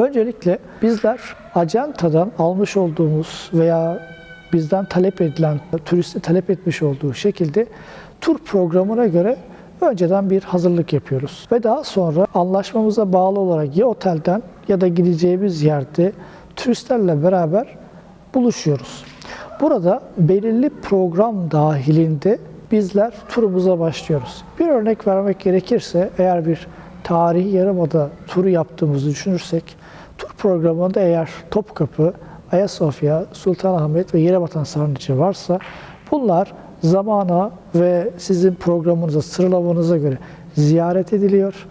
Öncelikle bizler ajantadan almış olduğumuz veya bizden talep edilen, turisti talep etmiş olduğu şekilde tur programına göre önceden bir hazırlık yapıyoruz. Ve daha sonra anlaşmamıza bağlı olarak ya otelden ya da gideceğimiz yerde turistlerle beraber buluşuyoruz. Burada belirli program dahilinde bizler turumuza başlıyoruz. Bir örnek vermek gerekirse eğer bir tarihi yarımada turu yaptığımızı düşünürsek tur programında eğer Topkapı, Ayasofya, Sultanahmet ve Yerebatan Sarnıcı varsa bunlar zamana ve sizin programınıza, sıralamanıza göre ziyaret ediliyor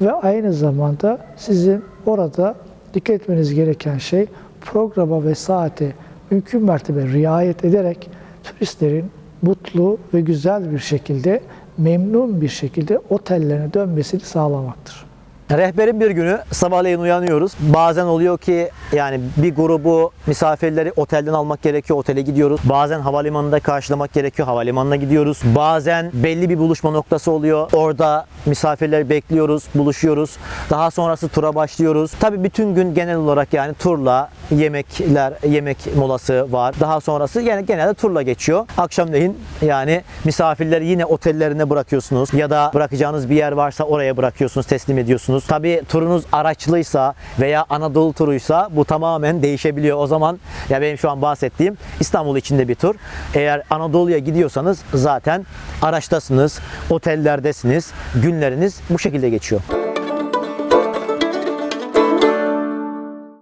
ve aynı zamanda sizin orada dikkat etmeniz gereken şey programa ve saate mümkün mertebe riayet ederek turistlerin mutlu ve güzel bir şekilde, memnun bir şekilde otellerine dönmesini sağlamaktır. Rehberin bir günü sabahleyin uyanıyoruz. Bazen oluyor ki yani bir grubu misafirleri otelden almak gerekiyor. Otele gidiyoruz. Bazen havalimanında karşılamak gerekiyor. Havalimanına gidiyoruz. Bazen belli bir buluşma noktası oluyor. Orada misafirleri bekliyoruz, buluşuyoruz. Daha sonrası tura başlıyoruz. Tabii bütün gün genel olarak yani turla yemekler, yemek molası var. Daha sonrası yani genelde turla geçiyor. Akşamleyin yani misafirleri yine otellerine bırakıyorsunuz ya da bırakacağınız bir yer varsa oraya bırakıyorsunuz, teslim ediyorsunuz. Tabii turunuz araçlıysa veya Anadolu turuysa bu tamamen değişebiliyor. O zaman ya benim şu an bahsettiğim İstanbul içinde bir tur. Eğer Anadolu'ya gidiyorsanız zaten araçtasınız, otellerdesiniz. Günleriniz bu şekilde geçiyor.